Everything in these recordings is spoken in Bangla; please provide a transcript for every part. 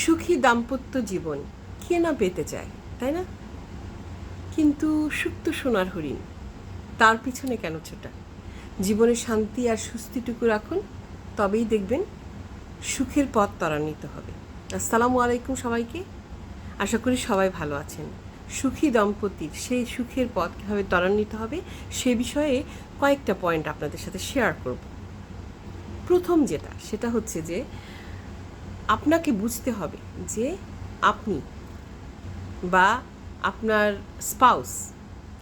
সুখী দাম্পত্য জীবন কে না পেতে চায়, তাই না? কিন্তু সুপ্ত সোনার হরিণ, তার পিছনে কেন ছোটা? জীবনে শান্তি আর সুস্থিটুকু রাখুন, তবেই দেখবেন সুখের পথ ত্বরান্বিত হবে। আসসালামু আলাইকুম সবাইকে। আশা করি সবাই ভালো আছেন। সুখী দম্পতির সেই সুখের পথ কীভাবে ত্বরান্বিত হবে, সে বিষয়ে কয়েকটা পয়েন্ট আপনাদের সাথে শেয়ার করব। প্রথম যেটা, সেটা হচ্ছে যে আপনাকে বুঝতে হবে যে আপনি বা আপনার স্পাউস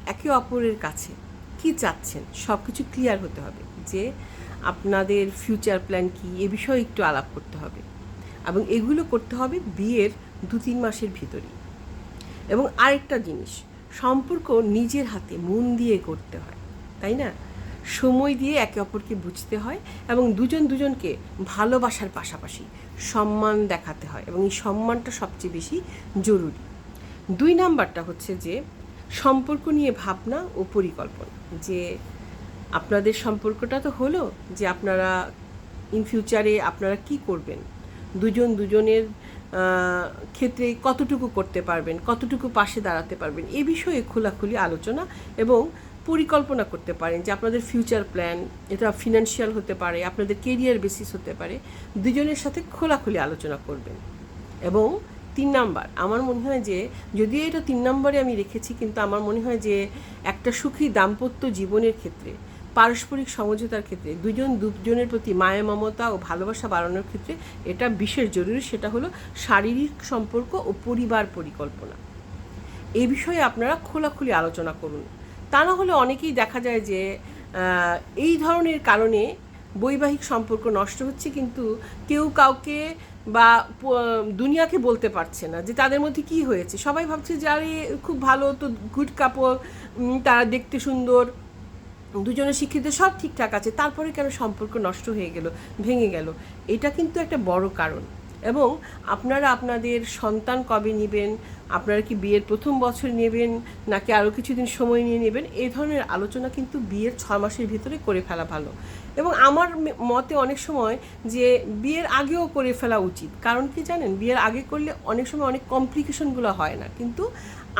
একে অপরের কাছে কি চাচ্ছেন সব কিছু ক্লিয়ার হতে হবে যে আপনাদের ফিউচার প্ল্যান কি, এ বিষয়ে একটু আলাপ করতে হবে এবং এগুলো করতে হবে বিয়ের দু তিন মাসের ভিতরেই। এবং আরেকটা জিনিস, সম্পর্ক নিজের হাতে, মন দিয়ে করতে হয়, তাই না? সময় দিয়ে একে অপরকে বুঝতে হয় এবং দুজন দুজনকে ভালোবাসার পাশাপাশি সম্মান দেখাতে হয় এবং এই সম্মানটা সবচেয়ে বেশি জরুরি। দুই নাম্বারটা হচ্ছে যে সম্পর্ক নিয়ে ভাবনা ও পরিকল্পনা। যে আপনাদের সম্পর্কটা তো হলো যে আপনারা ইন ফিউচারে আপনারা কি করবেন? দুজন দুজনের ক্ষেত্রে কতটুকু করতে পারবেন? কতটুকু পাশে দাঁড়াতে পারবেন? এ বিষয়ে খোলাখুলি আলোচনা এবং পরিকল্পনা করতে পারেন যে আপনাদের ফিউচার প্ল্যান এটা ফিনান্সিয়াল হতে পারে, আপনাদের কেরিয়ার বেসিস হতে পারে, দুজনের সাথে খোলাখুলি আলোচনা করবেন। এবং তিন নাম্বার, আমার মনে হয় যে যদিও এটা তিন নম্বরে আমি রেখেছি, কিন্তু আমার মনে হয় যে একটা সুখী দাম্পত্য জীবনের ক্ষেত্রে, পারস্পরিক সমঝোতার ক্ষেত্রে, দুজন দুজনের প্রতি মায়া, মমতা ও ভালোবাসা বাড়ানোর ক্ষেত্রে এটা বিশেষ জরুরি, সেটা হলো শারীরিক সম্পর্ক ও পরিবার পরিকল্পনা। এই বিষয়ে আপনারা খোলাখুলি আলোচনা করুন। তা না হলে অনেকেই দেখা যায় যে এই ধরনের কারণে বৈবাহিক সম্পর্ক নষ্ট হচ্ছে, কিন্তু কেউ কাউকে বা দুনিয়াকে বলতে পারছে না যে তাদের মধ্যে কি হয়েছে। সবাই ভাবছে যে, আরে, খুব ভালো তো গুড কাপড় তারা দেখতে সুন্দর দুজনে শিক্ষিত, সব ঠিকঠাক আছে, তারপরে কেন সম্পর্ক নষ্ট হয়ে গেল, ভেঙে গেল? এটা কিন্তু একটা বড় কারণ। এবং আপনারা আপনাদের সন্তান কবে নেবেন, আপনারা কি বিয়ের প্রথম বছর নেবেন, নাকি আরও কিছুদিন সময় নিয়ে নেবেন এই ধরনের আলোচনা কিন্তু বিয়ের ছ মাসের ভিতরে করে ফেলা ভালো। এবং আমার মতে অনেক সময় যে বিয়ের আগেও করে ফেলা উচিত। কারণ কি জানেন, বিয়ের আগে করলে অনেক সময় অনেক কমপ্লিকেশনগুলো হয় না। কিন্তু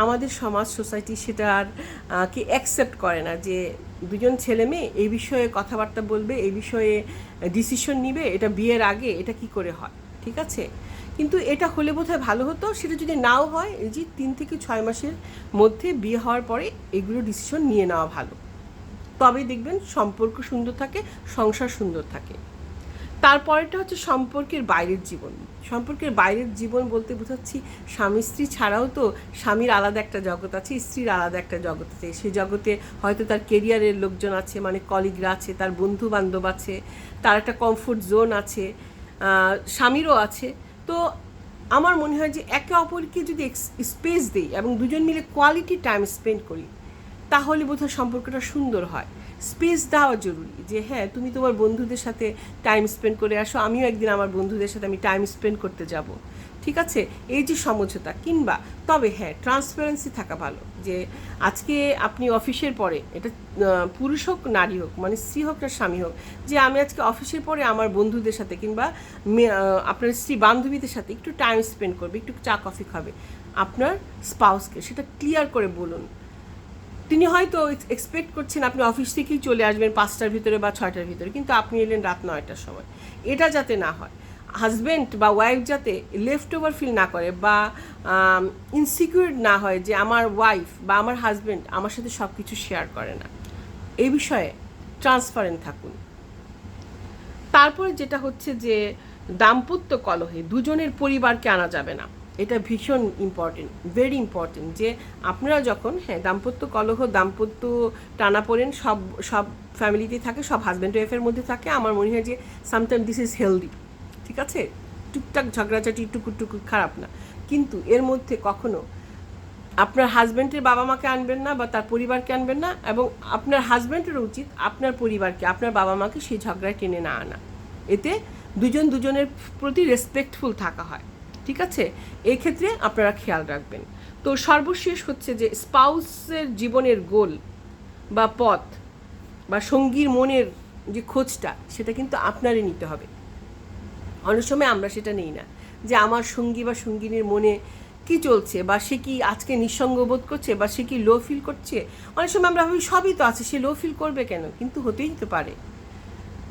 আমাদের সমাজ, সোসাইটি সেটা আর কি অ্যাকসেপ্ট করে না যে দুজন ছেলে মেয়ে এই বিষয়ে কথাবার্তা বলবে, এই বিষয়ে ডিসিশন নিবে, এটা বিয়ের আগে, এটা কি করে হয়? ঠিক আছে? কিন্তু এটা হলে বোধহয় ভালো হতো। সেটা যদি নাও হয়, এই যে তিন থেকে ছয় মাসের মধ্যে বিয়ে হওয়ার পরে এগুলো ডিসিশন নিয়ে নেওয়া ভালো। তবেই দেখবেন সম্পর্ক সুন্দর থাকে, সংসার সুন্দর থাকে। তারপরেটা হচ্ছে সম্পর্কের বাইরের জীবন। সম্পর্কের বাইরের জীবন বলতে বোঝাচ্ছি, স্বামী স্ত্রী ছাড়াও তো স্বামীর আলাদা একটা জগৎ আছে, স্ত্রীর আলাদা একটা জগৎ আছে। সেই জগতে হয়তো তার কেরিয়ারের লোকজন আছে মানে কলিগরা আছে, তার বন্ধু বান্ধব আছে, তার একটা কমফোর্ট জোন আছে। স্বামীরও আছে। তো আমার মনে হয় যে একে অপরকে যদি স্পেস দিই এবং দুজন মিলে কোয়ালিটি টাইম স্পেন্ড করি, তাহলে বোধহয় সম্পর্কটা সুন্দর হয়। স্পেস দেওয়া জরুরি যে হ্যাঁ তুমি তোমার বন্ধুদের সাথে টাইম স্পেন্ড করে আসো, আমিও একদিন আমার বন্ধুদের সাথে আমি টাইম স্পেন্ড করতে যাব। ঠিক আছে? এই যে সমঝোতা, কিংবা, তবে হ্যাঁ ট্রান্সপারেন্সি থাকা ভালো। যে আজকে আপনি অফিসের পরে, এটা পুরুষ হোক, নারী হোক মানে স্ত্রী হোক না স্বামী হোক, যে আমি আজকে অফিসের পরে আমার বন্ধুদের সাথে, কিংবা আপনার স্ত্রী বান্ধবীদের সাথে একটু টাইম স্পেন্ড করবে, একটু চা কফি খাবে, আপনার স্পাউসকে সেটা ক্লিয়ার করে বলুন। তিনি হয়তো এক্সপেক্ট করছেন আপনি অফিস থেকেই চলে আসবেন পাঁচটার ভিতরে বা ছয়টার ভিতরে, কিন্তু আপনি এলেন রাত নয়টার সময়। এটা যাতে না হয়। হাজব্যান্ড বা ওয়াইফ যাতে লেফট ওভার ফিল না করে বা ইনসিকিউর না হয় যে আমার ওয়াইফ বা আমার হাজব্যান্ড আমার সাথে সব কিছু শেয়ার করে না। এই বিষয়ে ট্রান্সপারেন্ট থাকুন। তারপরে যেটা হচ্ছে যে দাম্পত্য কলহে দুজনের পরিবারকে আনা যাবে না। এটা ভীষণ ইম্পর্টেন্ট ভেরি ইম্পর্টেন্ট যে আপনারা যখন হ্যাঁ দাম্পত্য কলহ, দাম্পত্য টানা পড়েন সব সব ফ্যামিলিতে থাকে, সব হাজব্যান্ড ওয়াইফের মধ্যে থাকে। আমার মনে হয় যে সামটাইম দিস ইজ হেলদি ঠিক আছে? টুকটাক ঝগড়াঝাটি টুকুর টুকুর খারাপ না। কিন্তু এর মধ্যে কখনো আপনার হাজব্যান্ডের বাবা মাকে আনবেন না বা তার পরিবারকে আনবেন না এবং আপনার হাজব্যান্ডেরও উচিত আপনার পরিবারকে, আপনার বাবা মাকে সেই ঝগড়ায় টেনে না আনা। এতে দুজন দুজনের প্রতি রেসপেক্টফুল থাকা হয়। ঠিক আছে? এই ক্ষেত্রে আপনারা খেয়াল রাখবেন। তো সর্বশেষ হচ্ছে যে স্পাউসের জীবনের গোল বা পথ বা সঙ্গীর মনের যে খোঁজটা, সেটা কিন্তু আপনারই নিতে হবে। অনেক সময় আমরা সেটা নেই না। যে আমার সঙ্গী বা সঙ্গিনীর মনে কি চলছে বা সে কি আজকে নিঃসঙ্গ বোধ করছে বা সে কি লো ফিল করছে? অনেক সময় আমরা ভাবি, সবই তো আছে, সে লো ফিল করবে কেন? কিন্তু হতেই তো পারে।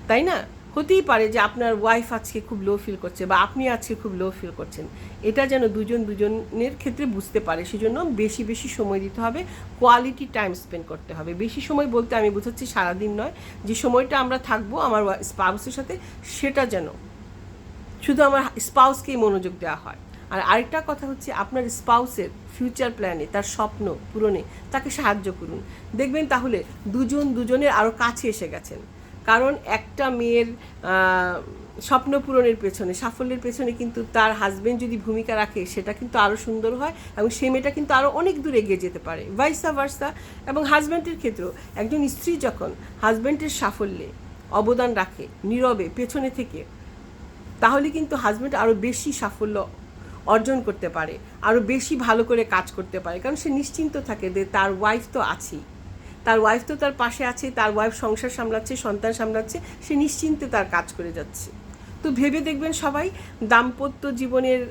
তাই না? হতেই পারে যে আপনার ওয়াইফ আজকে খুব লো ফিল করছে বা আপনি আজকে খুব লো ফিল করছেন। এটা যেন দুজন দুজনের ক্ষেত্রে বুঝতে পারে। সেজন্য বেশি বেশি সময় দিতে হবে। কোয়ালিটি টাইম স্পেন্ড করতে হবে। বেশি সময় বলতে আমি বুঝাচ্ছি সারাদিন নয়। যে সময়টা আমরা থাকব আমার স্পাউসের সাথে, সেটা যেন শুধু আমার স্পাউসকেই মনোযোগ দেওয়া হয়। আর আরেকটা কথা হচ্ছে আপনার স্পাউসের ফিউচার প্ল্যানে তার স্বপ্ন পূরণে তাকে সাহায্য করুন। দেখবেন তাহলে দুজন দুজনের আরও কাছে এসে গেছেন। কারণ একটা মেয়ের স্বপ্ন পূরণের পেছনে, সাফল্যের পেছনে কিন্তু তার হাজব্যান্ড যদি ভূমিকা রাখে, সেটা কিন্তু আরও সুন্দর হয় এবং সে মেয়েটা কিন্তু আরও অনেক দূর এগিয়ে যেতে পারে। ভাইসা ভার্সা এবং হাজব্যান্ডের ক্ষেত্রেও একজন স্ত্রী যখন হাজব্যান্ডের সাফল্যে অবদান রাখে, নীরবে, পেছনে থেকে তাহলে কিন্তু হাজব্যান্ড আরও বেশি সাফল্য অর্জন করতে পারে আরও বেশি ভালো করে কাজ করতে পারে। কারণ সে নিশ্চিন্ত থাকে যে তার ওয়াইফ তো আছেই। তার ওয়াইফ তো তার পাশে আছে, তার ওয়াইফ সংসার সামলাচ্ছে, সন্তান সামলাচ্ছে, সে নিশ্চিন্তে তার কাজ করে যাচ্ছে। তো ভেবে দেখবেন সবাই, দাম্পত্য জীবনের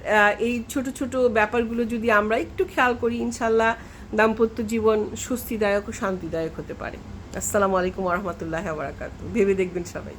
এই ছোট ছোট ব্যাপারগুলো যদি আমরা একটু খেয়াল করি ইনশাল্লাহ দাম্পত্য জীবন স্বস্তিদায়ক ও শান্তিদায়ক হতে পারে। আসসালামু আলাইকুম রহমতুল্লাহ বারাকাতু ভেবে দেখবেন সবাই।